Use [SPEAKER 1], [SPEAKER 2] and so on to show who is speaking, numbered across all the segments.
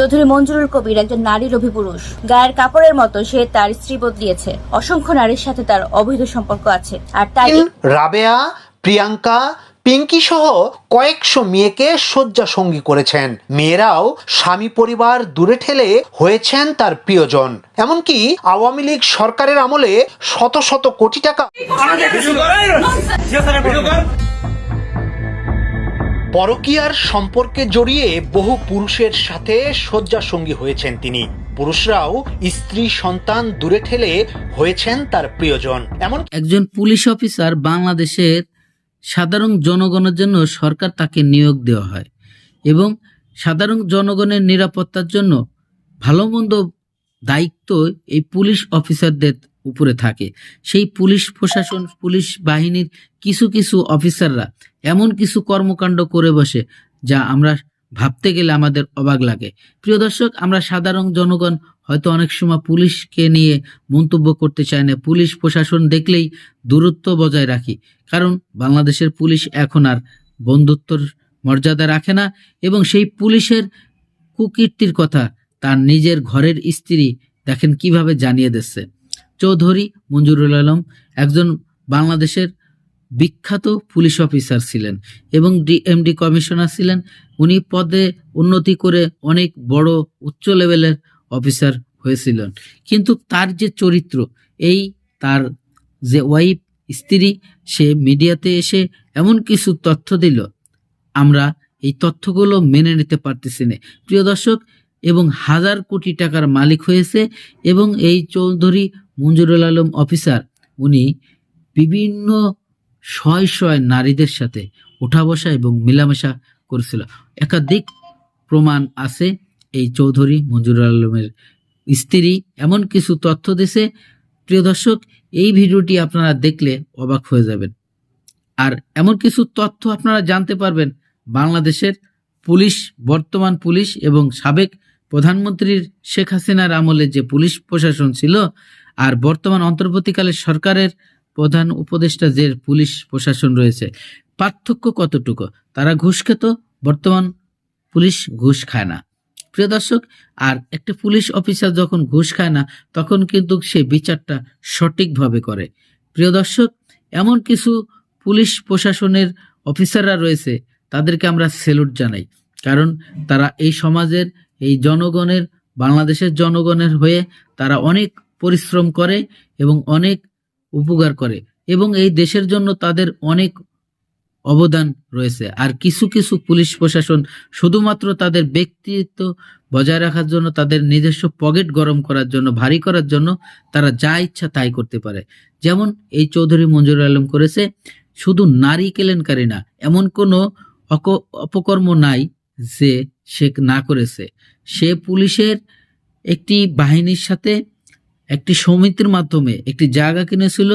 [SPEAKER 1] চৌধুরী মঞ্জুরুল কবির একজন নারী লোভী পুরুষ গায়ের কাপড়ের মতো সে তার স্ত্রী বদলিয়েছে। অসংখ্য নারীর সাথে তার অবৈধ সম্পর্ক আছে। আর তাই
[SPEAKER 2] রাবেয়া প্রিয়াঙ্কা পিঙ্কি সহ কয়েকশো মেয়েকে শয্যা সঙ্গী করেছেন। মেয়েরাও স্বামী পরিবার দূরে ঠেলে হয়েছেন তার প্রিয়জন। এমনকি আওয়ামী লীগ সরকারের আমলে শত শত কোটি টাকা পরকীয়ার সম্পর্কে জড়িয়ে বহু পুরুষের সাথে শয্যা সঙ্গী হয়েছেন তিনি। পুরুষরাও স্ত্রী, সন্তান দূরে ঠেলে হয়েছেন তার প্রিয়জন। এমন
[SPEAKER 3] একজন পুলিশ অফিসার বাংলাদেশের সাধারণ জনগণের জন্য সরকার তাকে নিয়োগ দেওয়া হয় এবং সাধারণ জনগণের নিরাপত্তার জন্য ভালো মন্দ দায়িত্ব এই পুলিশ অফিসারদের উপরে থাকে। সেই পুলিশ প্রশাসন, পুলিশ বাহিনীর কিছু কিছু অফিসাররা এমন কিছু কর্মকাণ্ড করে বসে যা আমরা ভাবতে গেলে আমাদের অবাক লাগে। প্রিয় দর্শক, আমরা সাধারণ জনগণ হয়তো অনেক সময় পুলিশকে নিয়ে মন্তব্য করতে চায় না। পুলিশ প্রশাসন দেখলেই দূরত্ব বজায় রাখি। কারণ বাংলাদেশের পুলিশ এখন আর বন্ধুত্বর মর্যাদা রাখে না এবং সেই পুলিশের কুকীর্তির কথা তার নিজের ঘরের স্ত্রী দেখেন কীভাবে জানিয়ে দিচ্ছে। চৌধুরী মঞ্জুরুল আলম একজন বাংলাদেশের বিখ্যাত পুলিশ অফিসার ছিলেন এবং ডিএমডি কমিশনার ছিলেন। উনি পদে উন্নতি করে অনেক বড় উচ্চ লেভেলের অফিসার হয়েছিলেন। কিন্তু তার যে চরিত্র, এই তার যে ওয়াইফ, স্ত্রী, সে মিডিয়াতে এসে এমন কিছু তথ্য দিল, আমরা এই তথ্যগুলো মেনে নিতে পারতেছি না। প্রিয় দর্শক, এবং হাজার কোটি টাকার মালিক হয়েছে এবং এই চৌধুরী মঞ্জুরুল আলম অফিসার, উনি বিভিন্ন শয় শয় নারীদের সাথে উঠা বসা এবং মেলামেশা করেছিল। একাধিক প্রমাণ আছে এই চৌধুরী মঞ্জুরুল আলমের স্ত্রী। এমন কিছু তথ্য দিছে। প্রিয় দর্শক, এই ভিডিওটি আপনারা দেখলে অবাক হয়ে যাবেন। আর এমন কিছু তথ্য আপনারা জানতে পারবেন বাংলাদেশের পুলিশ, বর্তমান পুলিশ এবং সাবেক প্রধানমন্ত্রীর শেখ হাসিনার আমলে যে পুলিশ প্রশাসন ছিল আর বর্তমান অন্তর্বর্তীকালে সরকারের প্রধান উপদেষ্টা যে পুলিশ প্রশাসন রয়েছে, পার্থক্য কতটুকু? তারা ঘুষ খেত, বর্তমান পুলিশ ঘুষ খায় না। প্রিয় দর্শক, আর একটা পুলিশ অফিসার যখন ঘুষ খায় না, তখন কিন্তু সে বিচারটা সঠিকভাবে করে। প্রিয় দর্শক, এমন কিছু পুলিশ প্রশাসনের অফিসাররা রয়েছে, তাদেরকে আমরা সেলুট জানাই। কারণ তারা এই সমাজের, এই জনগণের, বাংলাদেশের জনগণের হয়ে তারা অনেক পরিশ্রম করে এবং অনেক উপকার করে। এবং এই দেশের জন্য তাদের অনেক অবদান রয়েছে। আর কিছু কিছু পুলিশ প্রশাসন শুধুমাত্র তাদের ব্যক্তিত্ব বজায় রাখার জন্য, তাদের নিজস্ব পকেট গরম করার জন্য, ভারী করার জন্য তারা যা ইচ্ছা তাই করতে পারে। যেমন এই চৌধুরী মঞ্জুর আলম করেছে, শুধু নারী কেলেনকারী না, এমন কোনো অপকর্ম নাই যে সে না করেছে। সে পুলিশের একটি বাহিনীর সাথে একটি সমিতির মাধ্যমে একটি জায়গা কিনেছিল,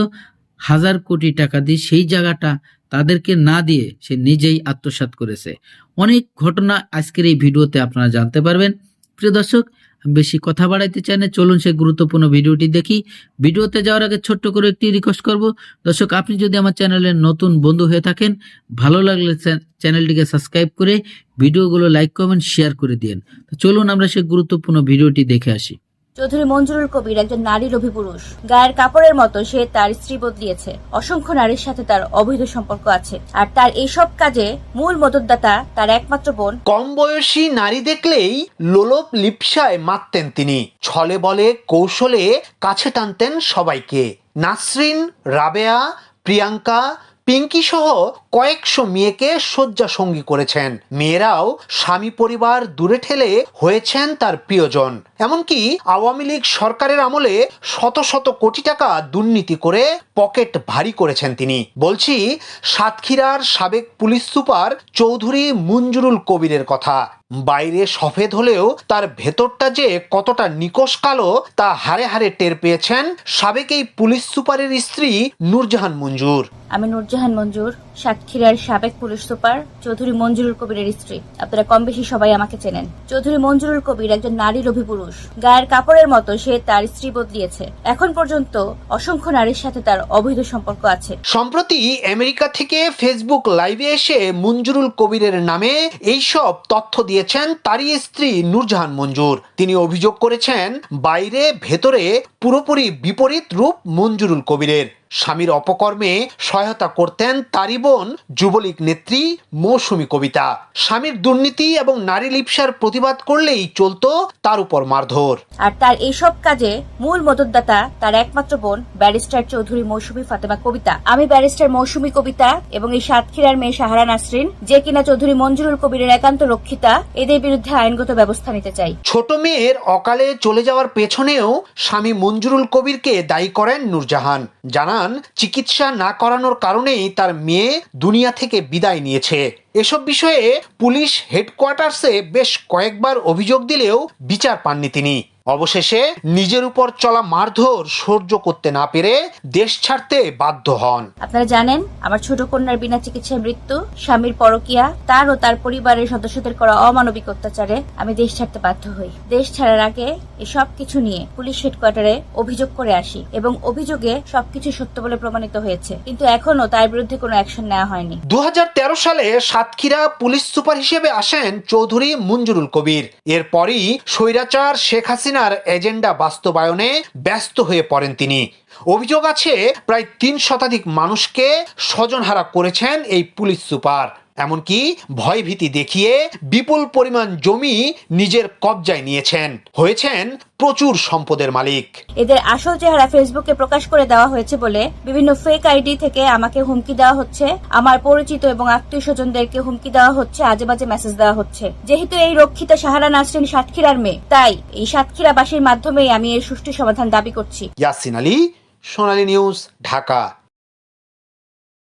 [SPEAKER 3] হাজার কোটি টাকা দিয়ে সেই জায়গাটা তাদেরকে না দিয়ে সে নিজেই আত্মসাৎ করেছে। অনেক ঘটনা আজকের এই ভিডিওতে আপনারা জানতে পারবেন। প্রিয় দর্শক বেশি কথা বাড়াইতে চাই না, চলুন সে গুরুত্বপূর্ণ ভিডিওটি দেখি। ভিডিওতে যাওয়ার আগে ছোট্ট করে একটি রিকোয়েস্ট করব। দর্শক, আপনি যদি আমার চ্যানেলের নতুন বন্ধু হয়ে থাকেন, ভালো লাগলে চ্যানেলটিকে সাবস্ক্রাইব করে ভিডিওগুলো লাইক কমেন্ট শেয়ার করে দিন তো চলুন আমরা সে গুরুত্বপূর্ণ ভিডিওটি দেখে আসি।
[SPEAKER 1] চৌধুরী মঞ্জুরুল কবির একজন নারী লোভী পুরুষ গায়ের কাপড়ের মতো সে তার স্ত্রী বদলিয়েছে। অসংখ্য নারীর সাথে তার অবৈধ সম্পর্ক আছে। আর তার এইসব কাজে মূল মদতদাতা তার একমাত্র বোন।
[SPEAKER 2] কম বয়সী নারী দেখলেই লোলপ লিপসায় মারতেন তিনি। ছলে বলে, কৌশলে কাছে টানতেন সবাইকে। নাসরিন, রাবেয়া, প্রিয়াঙ্কা পিঙ্কি সহ কয়েকশো মেয়েকে শয্যা সঙ্গী করেছেন। মেয়েরাও স্বামী পরিবার দূরে ঠেলে হয়েছেন তার প্রিয়জন। এমনকি আওয়ামী লীগ সরকারের আমলে শত শত কোটি টাকা দুর্নীতি করে পকেট ভারী করেছেন তিনি। বলছি, সাতক্ষীরার সাবেক পুলিশ সুপার চৌধুরী মঞ্জুরুল কবিরের কথা। বাইরে সফেদ হলেও তার ভেতরটা যে কতটা নিকশ কালো তা হারে হারে টের পেয়েছেন সাবেক এই পুলিশ সুপারের স্ত্রী নূরজাহান মঞ্জুর।
[SPEAKER 1] আমি নূরজাহান মঞ্জুর। সাতক্ষীরার সাবেক পুলিশ সুপার চৌধুরী মঞ্জুরুল কবিরের স্ত্রী। আপনারা কম বেশি সবাই আমাকে চেনেন। চৌধুরী মঞ্জুরুল কবির একজন নারী লোভী পুরুষ। গায়ের কাপড়ের মতো সে তার স্ত্রী বদলিয়েছে। এখন পর্যন্ত অসংখ্য নারীর সাথে তার অবৈধ সম্পর্ক আছে।
[SPEAKER 2] সম্প্রতি আমেরিকা থেকে ফেসবুক লাইভে এসে মঞ্জুরুল কবিরের নামে এইসব তথ্য দিয়েছেন তারই স্ত্রী নূরজাহান মঞ্জুর। তিনি অভিযোগ করেছেন, বাইরে, ভেতরে পুরোপুরি বিপরীত রূপ মঞ্জুরুল কবিরের। স্বামীর অপকর্মে সহায়তা করতেন তারই বোন যুবলীগ নেত্রী মৌসুমী কবিতা। স্বামীর দুর্নীতি এবং নারী লিপসার প্রতিবাদ করলেই চলতো তার উপর মারধর।
[SPEAKER 1] আর তার এইসব কাজে মূল মদতদাতা তার একমাত্র বোন ব্যারিস্টার চৌধুরী মৌসুমী ফাতেমা কবিতা। আমি ব্যারিস্টার মৌসুমী কবিতা এবং এই সাতক্ষীরার মেয়ে সাহারা নাসরিন যে কিনা চৌধুরী মঞ্জুরুল কবিরের একান্ত রক্ষিতা এদের বিরুদ্ধে আইনগত ব্যবস্থা নিতে চাই।
[SPEAKER 2] ছোট মেয়ের অকালে চলে যাওয়ার পেছনেও স্বামী মঞ্জুরুল কবিরকে দায়ী করেন নূরজাহান। জানান চিকিৎসা না করানোর কারণেই তার মেয়ে দুনিয়া থেকে বিদায় নিয়েছে। এসব বিষয়ে পুলিশ হেডকোয়ার্টার্সে বেশ কয়েকবার অভিযোগ দিলেও বিচার পাননি তিনি। অবশেষে নিজের উপর চলা মারধর সহ্য করতে না পেরে দেশ ছাড়তে বাধ্য হন।
[SPEAKER 1] আপনারা জানেন আমার ছোট কন্যার বিনা চিকিৎসায় মৃত্যু স্বামীর পরকিয়া তার ও তার পরিবারের সদস্যদের করা অমানবিক অত্যাচারে আমি দেশ ছাড়তে বাধ্য হই। দেশ ছাড়ার আগে এসব কিছু নিয়ে পুলিশ হেডকোয়ার্টারে অভিযোগ করে আসি এবং অভিযোগে সবকিছু সত্য বলে প্রমাণিত হয়েছে। কিন্তু এখনও তার বিরুদ্ধে কোনো অ্যাকশন নেওয়া হয়নি।
[SPEAKER 2] দু হাজার তেরো সালে সাতক্ষীরা পুলিশ সুপার হিসেবে আসেন চৌধুরী মঞ্জুরুল কবির। এরপরই স্বৈরাচার শেখ হাসিনার এজেন্ডা বাস্তবায়নে ব্যস্ত হয়ে পড়েন তিনি। অভিযোগ আছে, প্রায় তিন শতাধিক মানুষকে স্বজনহারা করেছেন এই পুলিশ সুপার। এমনকি ভয়ভীতি দেখিয়ে বিপুল পরিমাণ জমি নিজের কবজায় নিয়েছেন। হয়েছেন প্রচুর সম্পদের মালিক।
[SPEAKER 1] এদের আসল চেহারা ফেসবুকে প্রকাশ করে দেওয়া হয়েছে বলে বিভিন্ন ফেক আইডি থেকে আমাকে হুমকি দেওয়া হচ্ছে। আমার পরিচিত এবং আত্মীয় স্বজনদেরকে হুমকি দেওয়া হচ্ছে আজে বাজে মেসেজ দেওয়া হচ্ছে। যেহেতু এই রক্ষিতা সাহারা নাসরিন সাতক্ষীরার মেয়ে তাই এই সাতক্ষীরাবাসীর মাধ্যমেই আমি এর সুষ্ঠু সমাধান দাবি করছি।
[SPEAKER 2] ইয়াসিন আলী সোনালী নিউজ ঢাকা।